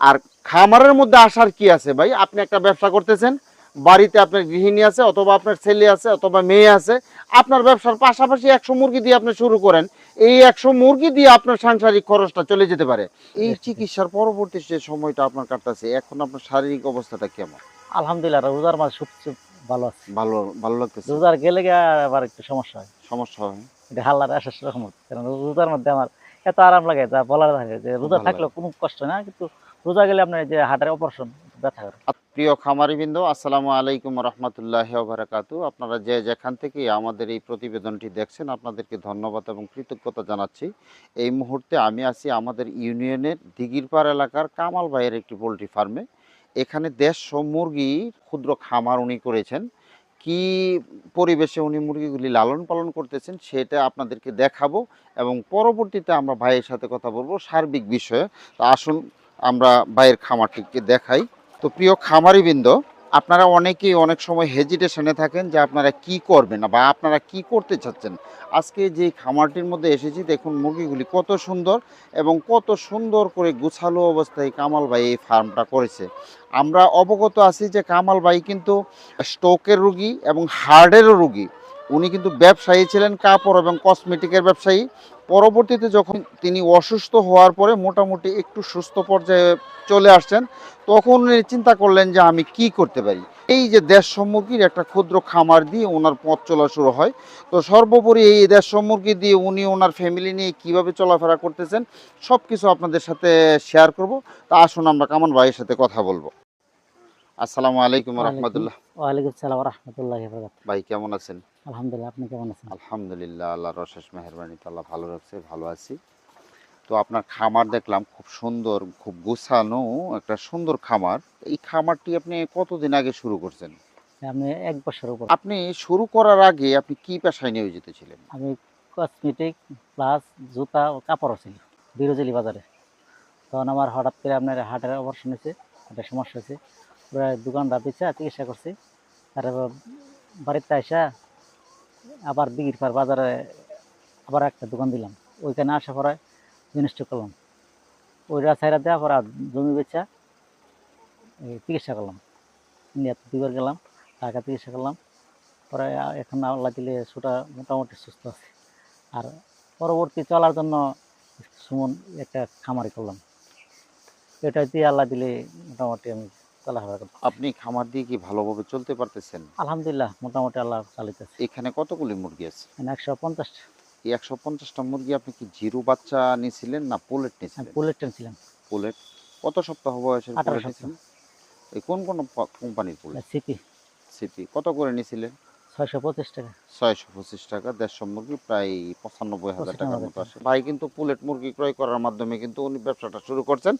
আর খামারের মধ্যে আসার কি আছে ভাই? আপনি একটা ব্যবসা করতেছেন বাড়িতে আপনার গৃহিণী আছে অথবা আপনার ছেলে আছে অথবা মেয়ে আছে আপনার ব্যবসার পাশাপাশি একশো মুরগি দিয়ে আপনি শুরু করেন। এই একশো মুরগি দিয়ে আপনার সাংসারিক খরচটা চলে যেতে পারে। এই চিকিৎসার পরবর্তী যে সময়টা আপনার কাটতেছে এখন আপনার শারীরিক অবস্থাটা কেমন? আলহামদুলিল্লাহ রোজার মাঝে সবচেয়ে ভালো আছে। ভালো ভালো লাগতেছে? রোজার গেলে আবার একটু সমস্যা হয়। সমস্যা হয়। এটা হাল্লার আসার রকমত কারণ রোজার মধ্যে আমার এত আরাম লাগে যা বলার থাকে যে রোজা থাকলে কোনো কষ্ট না কিন্তু রোজা গেলে আপনার যে হাটের অপারেশন ব্যথা প্রিয় খামারিবৃন্দ, আসসালামু আলাইকুম রহমতুল্লাহ বারাকাতু আপনারা যে যেখান থেকে আমাদের এই প্রতিবেদনটি দেখছেন, আপনাদেরকে ধন্যবাদ এবং কৃতজ্ঞতা জানাচ্ছি। এই মুহূর্তে আমি আছি আমাদের ইউনিয়নের দিগিরপাড় এলাকার কামাল ভাইয়ের একটি পোলট্রি ফার্মে। এখানে দেড়শো মুরগি ক্ষুদ্র খামার উনি করেছেন। কি পরিবেশে উনি মুরগিগুলি লালন পালন করতেছেন সেটা আপনাদেরকে দেখাবো এবং পরবর্তীতে আমরা ভাইয়ের সাথে কথা বলব সার্বিক বিষয়ে। আসুন আমরা ভাইয়ের খামারটিকে দেখাই। তো প্রিয় খামারিবৃন্দ, আপনারা অনেকেই অনেক সময় হেজিটেশনে থাকেন যে আপনারা কি করবেন বা আপনারা কি করতে চাচ্ছেন। আজকে যে খামারটির মধ্যে এসেছি, দেখুন মুরগিগুলি কত সুন্দর এবং কত সুন্দর করে গুছালো অবস্থায় কামাল ভাই এই ফার্মটা করেছে। আমরা অবগত আছি যে কামাল ভাই কিন্তু স্ট্রোকের রুগী এবং হার্টেরও রুগী। উনি কিন্তু ব্যবসায়ী ছিলেন, কাপড় এবং কসমেটিকের ব্যবসায়ী। পরবর্তীতে যখন তিনি অসুস্থ হওয়ার পরে মোটামুটি একটু সুস্থ পর্যায়ে চলে আসছেন তখন উনি চিন্তা করলেন যে আমি কি করতে পারি? এই যে দেশ মুরগির একটা ক্ষুদ্র খামার দিয়ে ওনার পথ চলা শুরু হয়। তো সর্বোপরি এই দেশ মুরগি দিয়ে উনি ওনার ফ্যামিলি নিয়ে কীভাবে চলাফেরা করতেছেন সব কিছু আপনাদের সাথে শেয়ার করব। তা আসুন আমরা কামান ভাইয়ের সাথে কথা বলব। আসসালামু আলাইকুম রহমতুল্লাহ। ওয়ালাইকুম সালাম রহমতুল্লাহ ভাই কেমন আছেন? আলহামদুলিল্লাহ আপনি কেমন আছেন? আলহামদুলিল্লাহ আল্লাহর অশেষ মেহরবানি আল্লাহ ভালো রাখছে ভালো আছি। তো আপনার খামার দেখলাম খুব সুন্দর খুব গোছানো একটা সুন্দর খামার। এই খামারটি আপনি কতদিন আগে শুরু করছেন? আমি এক বছর উপর। আপনি শুরু করার আগে আপনি কি পেশায় নিয়োজিত ছিলেন? আমি কসমেটিক প্লাস জুতা ও কাপড়ও ছিল বিরোজলি বাজারে। তখন আমার হঠাৎ করে আপনার হাটের অপারেশন হয়েছে হাটের সমস্যা হয়েছে। দোকানটা পিছা চিকিৎসা করছি। তারপর বাড়িতে আসা আবার বিগির পার বাজারে আবার একটা দোকান দিলাম। ওইখানে আসা পরে জিনিসটা করলাম। ওইটা ছাইরা দেওয়া পরে জমি বেচা চিকিৎসা করলাম। ইন্ডিয়াতে দুবার গেলাম, ঢাকা চিকিৎসা করলাম। পরে এখন আল্লাহ দিলে সুটা মোটামুটি সুস্থ আছে। আর পরবর্তী চলার জন্য সুমন একটা খামারি করলাম। এটা দিয়ে আল্লাহ দিলে মোটামুটি আমি আপনি খামার দিয়ে কি ভালোভাবে চলতে পারতেছেন? আলহামদুলিল্লাহ মোটামুটি আল্লাহ চালিতেছে। এখানে কতগুলি মুরগি আছে? একশো পঞ্চাশ। এই একশো পঞ্চাশটা মুরগি আপনি কি জিরো বাচ্চা নিয়েছিলেন না পোলেট নিয়েছিলেন? বুলেট টেনছিলাম পোলেট। কত সপ্তাহ বয়সের পোলেট নিয়েছিলেন? এই কোন কোন কোম্পানির পোলেট? সিপি। সিপি। কত করে নিয়েছিলেন? ছয়শো পঁচিশ টাকা। ছয়শো পঁচিশ টাকা দেড়শো মুরগি প্রায় পঁচানব্বই হাজার টাকার মতো আসে ভাই কিন্তু পুলেট মুরগি ক্রয় করার মাধ্যমে কিন্তু উনি ব্যবসাটা শুরু করছেন।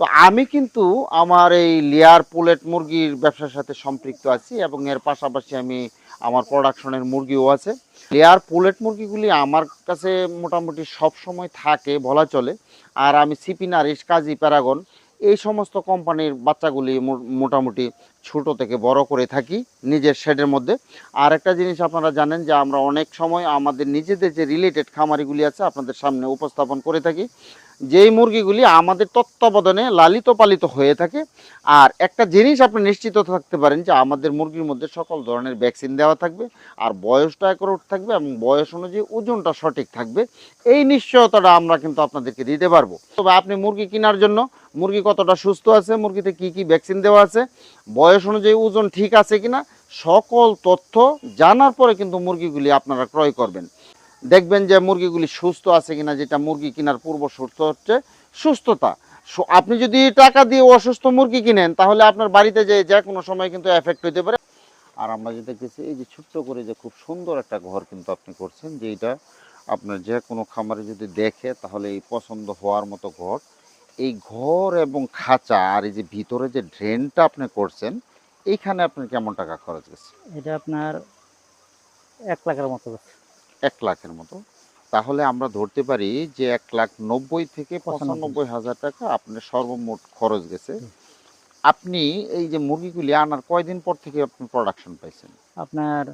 তো আমি কিন্তু আমার এই লেয়ার পোলেট মুরগির ব্যবসার সাথে সম্পৃক্ত আছি এবং এর পাশাপাশি আমি আমার প্রোডাকশনের মুরগিও আছে। লেয়ার পোলেট মুরগিগুলি আমার কাছে মোটামুটি সব সময় থাকে বলা চলে। আর আমি সিপিনারিস কাজী প্যারাগন এই সমস্ত কোম্পানির বাচ্চাগুলি মোটামুটি ছোট থেকে বড় করে থাকি নিজের শেডের মধ্যে। আর একটা জিনিস আপনারা জানেন যে আমরা অনেক সময় আমাদের নিজেদের যে রিলেটেড খামারিগুলি আছে আপনাদের সামনে উপস্থাপন করে থাকি। যেই মুরগিগুলি আমাদের তত্ত্বাবধানে লালিত পালিত হয়ে থাকে। আর একটা জিনিস আপনি নিশ্চিত থাকতে পারেন যে আমাদের মুরগির মধ্যে সকল ধরনের ভ্যাকসিন দেওয়া থাকবে, আর বয়সটা একরোট থাকবে এবং বয়স অনুযায়ী ওজনটা সঠিক থাকবে। এই নিশ্চয়তাটা আমরা কিন্তু আপনাদেরকে দিতে পারব। তবে আপনি মুরগি কেনার জন্য মুরগি কতটা সুস্থ আছে, মুরগিতে কি কি ভ্যাকসিন দেওয়া আছে, বয়স অনুযায়ী ওজন ঠিক আছে কিনা, সকল তথ্য জানার পরে কিন্তু মুরগিগুলি আপনারা ক্রয় করবেন। দেখবেন যে মুরগিগুলি সুস্থ আছে কিনা, যেটা মুরগি কেনার পূর্ব শর্ত হচ্ছে সুস্থতা। আপনি যদি টাকা দিয়ে অসুস্থ মুরগি কিনেন, তাহলে আপনার বাড়িতে যে যে কোনো সময় কিন্তু এফেক্ট হতে পারে। আর আমরা যে দেখতেছি, এই যে ছোট্ট করে যে খুব সুন্দর একটা ঘর কিন্তু আপনি করছেন, যে এটা আপনার যে কোনো খামারে যদি দেখে, তাহলে এই পছন্দ হওয়ার মতো ঘর এই ঘর এবং খাঁচা আর এই যে ভিতরে যে ড্রেনটা আপনি করছেন এইখানে আপনার কেমন টাকা খরচ গেছে? এটা আপনার এক লাখের মতো এক লাখের মতো। তাহলে আমরা ধরতে পারি যে এক লাখ নব্বই থেকে পঁচানব্বই। হাজার টাকা আপনার সর্বমোট খরচ গেছে। আপনি এই যে মুরগিগুলি আনার কয়দিন পর থেকে আপনি প্রোডাকশন পাইছেন? আপনার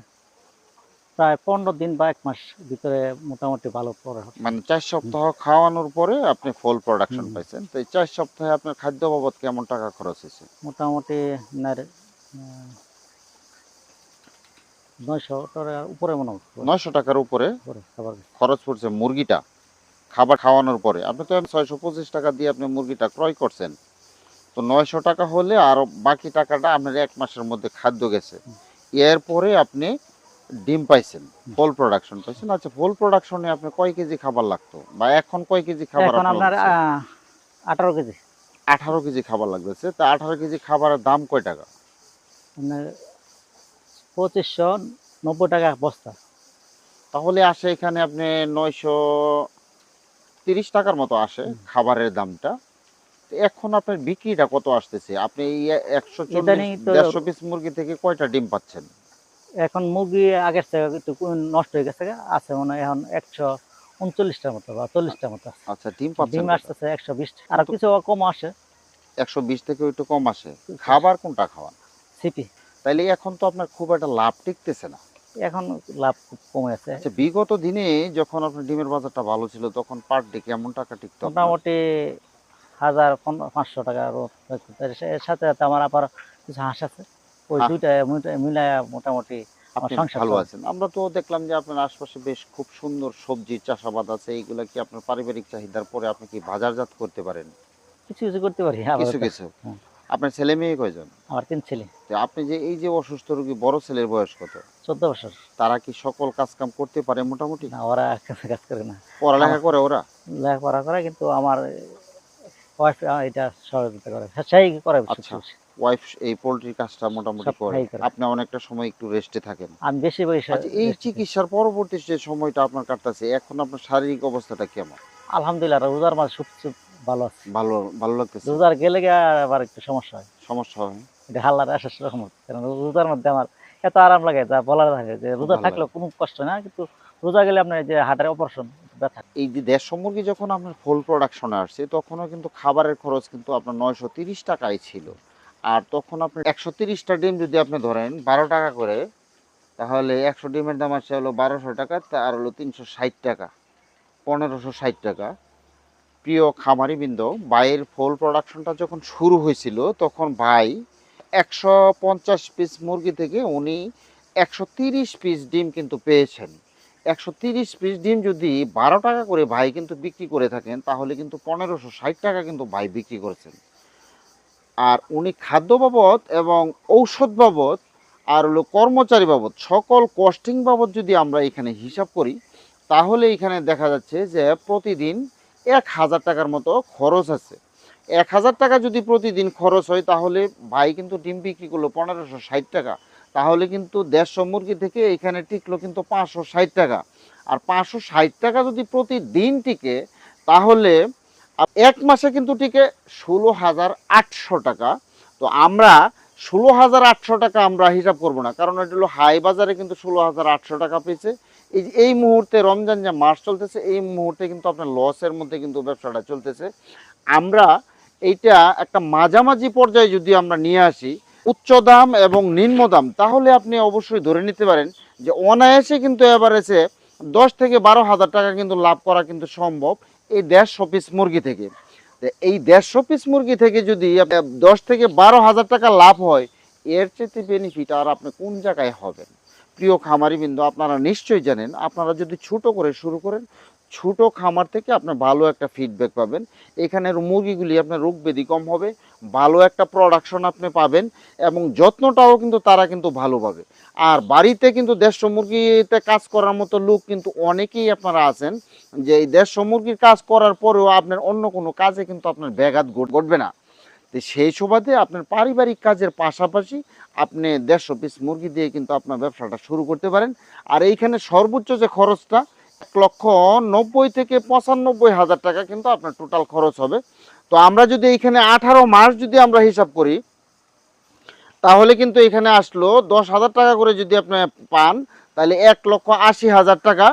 প্রায় পনেরো দিন বা এক মাস ভিতরে মোটামুটি ভালো পরে মানে চার সপ্তাহ খাওয়ানোর পরে আপনি ফুল প্রোডাকশন পাইছেন। তো এই চার সপ্তাহে আপনার খাদ্য বাবদ কেমন টাকা খরচ হয়েছে? মোটামুটি আপনার নয়শো টাকার উপরে মনে হয়। নয়শো টাকার উপরে খরচ পড়ছে মুরগিটা। খাবার খাওয়ানোর পরে। আপনি তো ছয়শো পঁচিশ টাকা দিয়ে আপনি মুরগিটা ক্রয় করছেন। তো নয়শো টাকা হলে আর বাকি টাকাটা আপনার এক মাসের মধ্যে খাদ্য গেছে। এরপরে আপনি ডিম পাইছেন ফুল প্রোডাকশন পাইছেন। আচ্ছা ফুল প্রোডাকশনে আপনি কয় কেজি খাবার লাগতো? বা এখন কয় কেজি খাবার এখন আপনার আহ, আঠারো কেজি। আঠারো কেজি খাবার লাগতেছে। তা আঠারো কেজি খাবারের দাম কয় টাকা? আপনার পঁচিশশো নব্বই টাকা বস্তা। তাহলে আসে এখানে আপনি নয়শো তিরিশ টাকার মতো আসে খাবারের দামটা। এখন আপনার বিক্রিটা কত আসতেছে? আপনি এই একশো চল্লিশ দেড়শো পিস মুরগি থেকে কয়টা ডিম পাচ্ছেন? এখন মুরগি আগের থেকে একটু নষ্ট হয়ে গেছে আছে মনে হয় এখন একশো উনচল্লিশটার মতো বা চল্লিশটার মতো। আচ্ছা ডিম ডিম আসতেছে একশো বিশ। আর কিছু কম আসে। একশো বিশ থেকে একটু কম আসে। খাবার কোনটা খাওয়ান? সিপি। তাইলে এখন তো আপনার খুব একটা লাভ টিকতেছে না। এখন লাভ খুব কমে আছে। আচ্ছা বিগত দিনে যখন আপনার ডিমের বাজারটা ভালো ছিল তখন পার ডে কেমন টাকা টিকতো মোটামুটি হাজার পাঁচশো টাকা এর সাথে সাথে আমার আবার কিছু হাঁস আছে। ওই দুইটা মিলা- মিলায় মোটামুটি ভালো আছেন। আমরা তো দেখলাম যে আপনার আশপাশে বেশ খুব সুন্দর সবজি চাষাবাদ আছে। এইগুলা কি আপনার পারিবারিক চাহিদার পরে আপনি কি বাজারজাত করতে পারেন? কিছু কিছু করতে পারি কিছু কিছু। হ্যাঁ। আপনার ছেলে মেয়ে কয়জন? আমার তিন ছেলে। আপনি যে এই যে অসুস্থ রোগী বড় ছেলের বয়স কত? চোদ্দ বছর। তারা কি সকল কাজ কাম করতে পারে মোটামুটি? না ওরা কাজ করে না। পড়ালেখা করে ওরা? লেখাপড়া করে কিন্তু আমার ওয়াইফ এটা সহযোগিতা করে। সেই করে আচ্ছা। ওয়াইফ এই পোল্ট্রির কাজটা মোটামুটি করে। আপনি অনেকটা সময় একটু রেস্টে থাকেন। আমি বেশি বয়সে আচ্ছা এই চিকিৎসার পরবর্তী যে সময়টা আপনার কাটতেছে এখন আপনার শারীরিক অবস্থাটা কেমন? আলহামদুলিল্লাহ রোজার মাঝে সব কিছু ভালো আছে। ভালো ভালো লাগতেছে? রোজার গেলে আবার একটু সমস্যা হয়। সমস্যা হয়? এটা হাল্লার আসার রহমত। কারণ রোজার মধ্যে আমার এত আরাম লাগে যা বলার থাকে যে রোজা থাকলে কোনো কষ্ট না কিন্তু রোজা গেলে আপনার যে হাটের অপারেশন ব্যথা। এই যে দেড়শো মুরগি যখন আপনার ফুল প্রোডাকশনে আসছে তখনও কিন্তু খাবারের খরচ কিন্তু আপনার নয়শো তিরিশ টাকাই ছিল। আর তখন আপনি একশো তিরিশটা ডিম যদি আপনি ধরেন, বারো টাকা করে, তাহলে একশো ডিমের দাম আসছে হলো বারোশো টাকা আর হলো তিনশো ষাট টাকা, পনেরোশো ষাট টাকা। প্রিয় খামারিবৃন্দ, বাইয়ের ফুল প্রোডাকশনটা যখন শুরু হয়েছিল, তখন ভাই একশো পঞ্চাশ পিস মুরগি থেকে উনি একশো তিরিশ পিস ডিম কিন্তু পেয়েছেন। একশো তিরিশ পিস ডিম যদি বারো টাকা করে ভাই কিন্তু বিক্রি করে থাকেন, তাহলে কিন্তু পনেরোশো ষাট টাকা কিন্তু ভাই বিক্রি করেছেন। আর উনি খাদ্য বাবদ এবং ঔষধ বাবদ আর হলো কর্মচারী বাবদ, সকল কস্টিং বাবদ যদি আমরা এখানে হিসাব করি, তাহলে এখানে দেখা যাচ্ছে যে প্রতিদিন এক হাজার টাকার মতো খরচ আছে। এক হাজার টাকা যদি প্রতিদিন খরচ হয়, তাহলে ভাই কিন্তু ডিম বিক্রি করল পনেরোশো ষাট টাকা, তাহলে কিন্তু দেড়শো মুরগি থেকে এখানে টিকলো কিন্তু পাঁচশো ষাট টাকা। আর পাঁচশো ষাট টাকা যদি প্রতিদিন টিকে, তাহলে এক মাসে কিন্তু টিকে ষোলো হাজার আটশো টাকা। তো আমরা ষোলো হাজার আটশো টাকা আমরা হিসাব করব না, কারণ এটা হলো হাই বাজারে কিন্তু ষোলো হাজার আটশো টাকা পেয়েছে। এই যে এই মুহূর্তে রমজান যে মাস চলতেছে, এই মুহূর্তে কিন্তু আপনার লসের মধ্যে কিন্তু ব্যবসাটা চলতেছে। আমরা এইটা একটা মাঝামাঝি পর্যায়ে যদি আমরা নিয়ে আসি, উচ্চ দাম এবং নিম্ন দাম, তাহলে আপনি অবশ্যই ধরে নিতে পারেন যে অনায়াসে কিন্তু এভারেজে দশ থেকে বারো হাজার টাকা কিন্তু লাভ করা কিন্তু সম্ভব। এই দেড়শো পিস মুরগি থেকে। এই দেড়শো পিস মুরগি থেকে যদি দশ থেকে বারো হাজার টাকা লাভ হয়, এর চেয়ে বেনিফিট আর আপনি কোন জায়গায় হবেন? প্রিয় খামারিবৃন্দ, আপনারা নিশ্চয়ই জানেন, আপনারা যদি ছোট করে শুরু করেন, ছোট খামার থেকে আপনার ভালো একটা ফিডব্যাক পাবেন। এখানের মুরগিগুলি আপনার রোগ ব্যাধি কম হবে ভালো একটা প্রোডাকশন আপনি পাবেন এবং যত্নটাও কিন্তু তারা কিন্তু ভালো পাবে। আর বাড়িতে কিন্তু দেড়শো মুরগিতে কাজ করার মতো লোক কিন্তু অনেকেই আপনারা আছেন যে এই দেড়শো মুরগির কাজ করার পরেও আপনার অন্য কোনো কাজে কিন্তু আপনার ব্যাঘাত ঘটবে না। তো সেই সুবাদে আপনার পারিবারিক কাজের পাশাপাশি আপনি দেড়শো পিস মুরগি দিয়ে কিন্তু আপনার ব্যবসাটা শুরু করতে পারেন। আর এইখানে সর্বোচ্চ যে খরচটা, এক লক্ষ নব্বই থেকে পঁচানব্বই হাজার টাকা কিন্তু আপনার টোটাল খরচ হবে। তো আমরা যদি এইখানে আঠারো মাস যদি আমরা হিসাব করি, তাহলে কিন্তু এখানে আসলো দশ হাজার টাকা করে যদি আপনি পান, তাহলে এক লক্ষ আশি হাজার টাকা।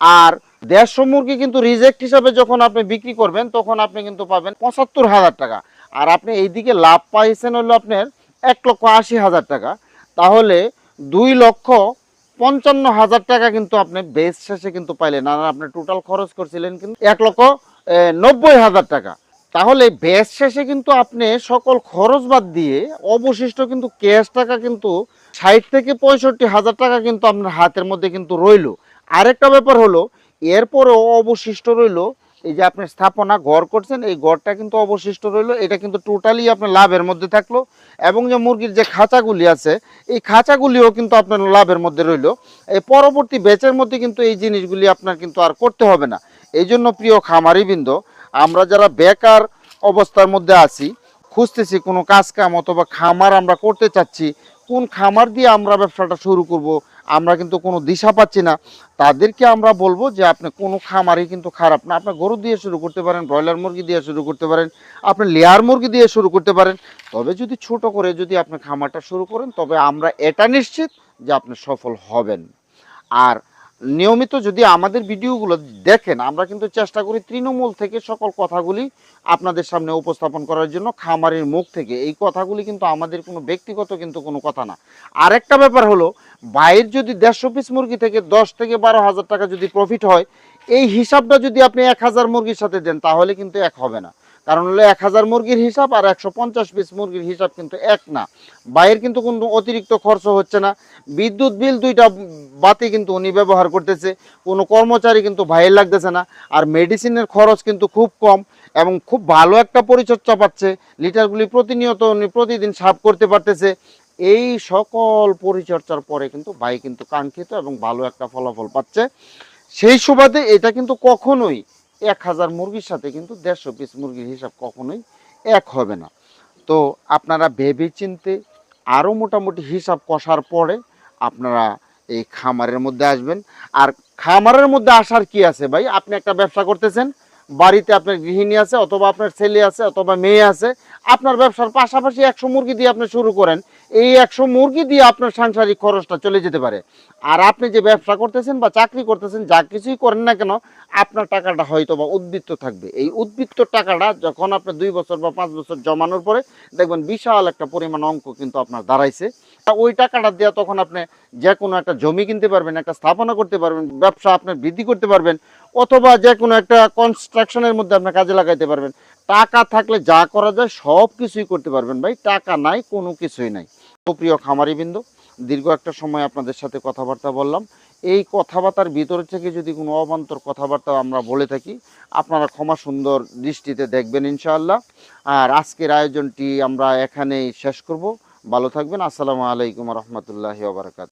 আর দেড়শো মুরগি কিন্তু রিজেক্ট হিসাবে যখন আপনি বিক্রি করবেন, তখন আপনি কিন্তু পাবেন পঁচাত্তর হাজার টাকা। আর আপনি এইদিকে লাভ পাইছেন হলো আপনার এক লক্ষ আশি হাজার টাকা। তাহলে দুই লক্ষ পঞ্চান্ন হাজার টাকা কিন্তু আপনি বেস শেষে কিন্তু পাইলেন। আর আপনি টোটাল খরচ করছিলেন কিন্তু এক লক্ষ নব্বই হাজার টাকা। তাহলে বেস শেষে কিন্তু আপনি সকল খরচ বাদ দিয়ে অবশিষ্ট কিন্তু ক্যাশ টাকা কিন্তু ষাট থেকে পঁয়ষট্টি হাজার টাকা কিন্তু আপনার হাতের মধ্যে কিন্তু রইল। আরেকটা ব্যাপার হলো, এরপরেও অবশিষ্ট রইল, এই যে আপনি স্থাপনা ঘর করছেন, এই ঘরটা কিন্তু অবশিষ্ট রইল, এটা কিন্তু টোটালি আপনার লাভের মধ্যে থাকল এবং যে মুরগির যে খাঁচাগুলি আছে, এই খাঁচাগুলিও কিন্তু আপনার লাভের মধ্যে রইল। এই পরবর্তী ব্যাচের মধ্যে কিন্তু এই জিনিসগুলি আপনার কিন্তু আর করতে হবে না। এই জন্য প্রিয় খামারি বৃন্দ আমরা যারা বেকার অবস্থার মধ্যে আছি, খুঁজতেছি কোনো কাজ কাম অথবা খামার আমরা করতে চাচ্ছি, কোন খামার দিয়ে আমরা ব্যবসাটা শুরু করব, আমরা কিন্তু কোনো দিশা পাচ্ছি না। তাদেরকে আমরা বলব যে আপনি কোনো খামারই কিন্তু খারাপ না। আপনি গরু দিয়ে শুরু করতে পারেন, ব্রয়লার মুরগি দিয়ে শুরু করতে পারেন, আপনি লেয়ার মুরগি দিয়ে শুরু করতে পারেন। তবে যদি ছোট করে যদি আপনি খামারটা শুরু করেন, তবে আমরা এটা নিশ্চিত যে আপনি সফল হবেন। আর নিয়মিত যদি আমাদের ভিডিওগুলো দেখেন, আমরা কিন্তু চেষ্টা করি তৃণমূল থেকে সকল কথাগুলি আপনাদের সামনে উপস্থাপন করার জন্য খামারের মুখ থেকে। এই কথাগুলি কিন্তু আমাদের কোনো ব্যক্তিগত কিন্তু কোনো কথা না। আরেকটা ব্যাপার হলো বাইরের যদি দেড়শো পিস মুরগি থেকে দশ থেকে বারো হাজার টাকা যদি প্রফিট হয়, এই হিসাবটা যদি আপনি এক হাজার মুরগির সাথে দেন, তাহলে কিন্তু এক হবে না। কারণ হলো এক হাজার মুরগির হিসাব আর একশো পঞ্চাশ পিস মুরগির হিসাব কিন্তু এক না। বাইরের কিন্তু কোনো অতিরিক্ত খরচ হচ্ছে না। বিদ্যুৎ বিল দুইটা বাতি কিন্তু উনি ব্যবহার করতেছে। কোনো কর্মচারী কিন্তু ভাইয়ের লাগতেছে না। আর মেডিসিনের খরচ কিন্তু খুব কম এবং খুব ভালো একটা পরিচর্যা পাচ্ছে। লিটারগুলি প্রতিনিয়ত উনি প্রতিদিন সাফ করতে পারতেছে। এই সকল পরিচর্যার পরে কিন্তু ভাই কিন্তু কাঙ্ক্ষিত এবং ভালো একটা ফলাফল পাচ্ছে। সেই সুবাদে এটা কিন্তু কখনোই এক হাজার মুরগির সাথে কিন্তু দেড়শো পিস মুরগির হিসাব কখনোই এক হবে না। তো আপনারা ভেবে চিনতে আরও মোটামুটি হিসাব কষার পরে আপনারা এই খামারের মধ্যে আসবেন। আর খামারের মধ্যে আসার কি আছে ভাই? আপনি একটা ব্যবসা করতেছেন বাড়িতে আপনার গৃহিণী আছে অথবা আপনার ছেলে আছে অথবা মেয়ে আছে, আপনার ব্যবসার পাশাপাশি একশো মুরগি দিয়ে আপনি শুরু করেন, এই একশো মুরগি দিয়ে আপনার সাংসারিক খরচটা চলে যেতে পারে। আর আপনি যে ব্যবসা করতেছেন বা চাকরি করতেছেন, যা কিছুই করেন না কেন, আপনার টাকাটা হয়তো বা উদ্বৃত্ত থাকবে। এই উদ্বৃত্ত টাকাটা যখন আপনি দুই বছর বা পাঁচ বছর জমানোর পরে দেখবেন বিশাল একটা পরিমাণ অঙ্ক কিন্তু আপনার দাঁড়াইছে। ওই টাকাটা দেওয়া তখন আপনি যে কোনো একটা জমি কিনতে পারবেন, একটা স্থাপনা করতে পারবেন, ব্যবসা আপনার বৃদ্ধি করতে পারবেন অথবা যে কোনো একটা কনস্ট্রাকশনের মধ্যে আপনার কাজে লাগাইতে পারবেন। টাকা থাকলে যা করা যায় সব কিছুই করতে পারবেন ভাই। টাকা নাই, কোনো কিছুই নাই। প্রিয় খামারিবৃন্দ, দীর্ঘ একটা সময় আপনাদের সাথে কথাবার্তা বললাম। এই কথাবার্তার ভিতর থেকে যদি কোনো অবান্তর কথাবার্তা আমরা বলে থাকি, আপনারা ক্ষমা সুন্দর দৃষ্টিতে দেখবেন ইনশাআল্লাহ। আর আজকের আয়োজনটি আমরা এখানেই শেষ করব। ভালো থাকবেন। আসসালামু আলাইকুম রহমতুল্লাহি ওবরাকাত